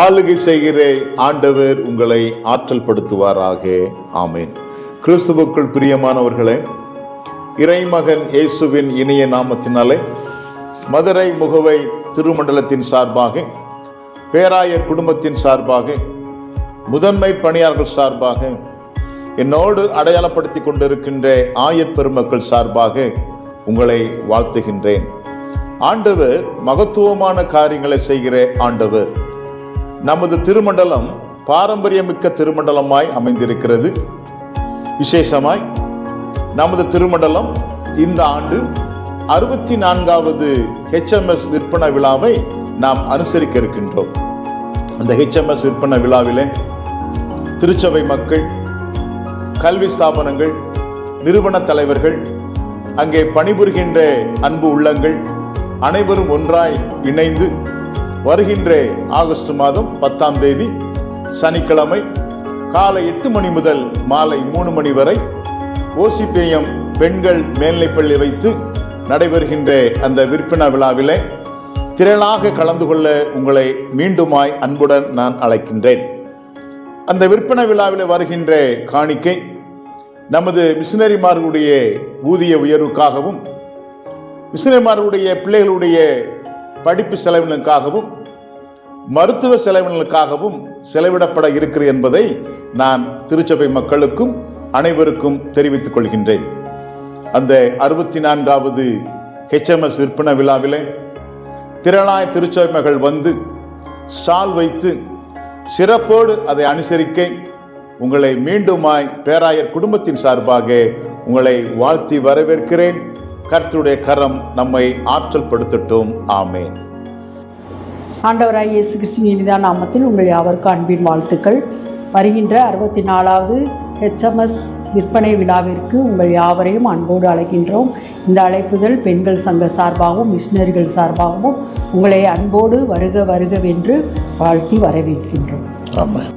ஆளுகை செய்கிற ஆண்டவர் உங்களை ஆற்றல் படுத்துவாராக ஆமேன். கிறிஸ்துவுக்குள் பிரியமானவர்களே இறைமகன் இயேசுவின் இணைய நாமத்தினாலே மதுரை முகவை திருமண்டலத்தின் சார்பாக பேராயர் குடும்பத்தின் சார்பாக முதன்மை பணியாளர்கள் சார்பாக என்னோடு அடையாளப்படுத்தி கொண்டிருக்கின்ற ஆயர் பெருமக்கள் சார்பாக உங்களை வாழ்த்துகின்றேன். ஆண்டவர் மகத்துவமான காரியங்களை செய்கிற ஆண்டவர். நமது திருமண்டலம் பாரம்பரியமிக்க திருமண்டலமாய் அமைந்திருக்கிறது. விசேஷமாய் நமது திருமண்டலம் இந்த ஆண்டு அறுபத்தி நான்காவது ஹெச்எம்எஸ் விற்பனை விழாவை நாம் அனுசரிக்க இருக்கின்றோம். அந்த ஹெச்எம்எஸ் விற்பனை விழாவிலே திருச்சபை மக்கள் கல்வி ஸ்தாபனங்கள் நிறுவன தலைவர்கள் அங்கே பணிபுரிகின்ற அன்பு உள்ளங்கள் அனைவரும் ஒன்றாய் இணைந்து வருகின்ற ஆகஸ்ட் மாதம் பத்தாம் தேதி சனிக்கிழமை காலை எட்டு மணி முதல் மாலை மூணு மணி வரை ஓசிபிஎம் பெண்கள் மேல்நிலைப்பள்ளி வைத்து நடைபெறுகின்ற அந்த விற்பனை விழாவிலே. திரளாக கலந்து கொள்ள உங்களை மீண்டுமாய் அன்புடன் நான் அழைக்கின்றேன். அந்த விற்பனை விழாவில் வருகின்ற காணிக்கை. நமது மிஷினரிமார்களுடைய ஊதிய உயர்வுக்காகவும் மிஷினரிமார்களுடைய பிள்ளைகளுடைய படிப்பு செலவினங்களுக்காகவும் மருத்துவ செலவினங்களுக்காகவும் செலவிடப்பட இருக்கிறது என்பதை நான் திருச்சபை மக்களுக்கும் அனைவருக்கும் தெரிவித்துக் கொள்கின்றேன். அந்த அறுபத்தி நான்காவது ஹெச்எம்எஸ் விற்பனை விழாவிலே திரளாய் திருச்சபை மகள் வந்து ஸ்டால் வைத்து சிறப்போடு அதை அனுசரிக்க உங்களை மீண்டுமாய் பேராயர் குடும்பத்தின் சார்பாக உங்களை வாழ்த்தி வரவேற்கிறேன். கர்த்தருடைய கரம் நம்மை ஆற்றல் படுத்தட்டும் ஆமேன். ஆண்டவராய் இயேசு கிறிஸ்துவின் இனிதான நாமத்தில் உங்கள் யாவருக்கும் அன்பின் வாழ்த்துக்கள். வருகின்ற அறுபத்தி நாலாவது ஹெச்எம்எஸ் விற்பனை விழாவிற்கு உங்கள் யாவரையும் அன்போடு அழைக்கின்றோம். இந்த அழைப்புதல் பெண்கள் சங்க சார்பாகவும் மிஷினரிகள் சார்பாகவும் உங்களை அன்போடு வருக வருகவென்று வாழ்த்தி வரவேற்கின்றோம். ஆமாம்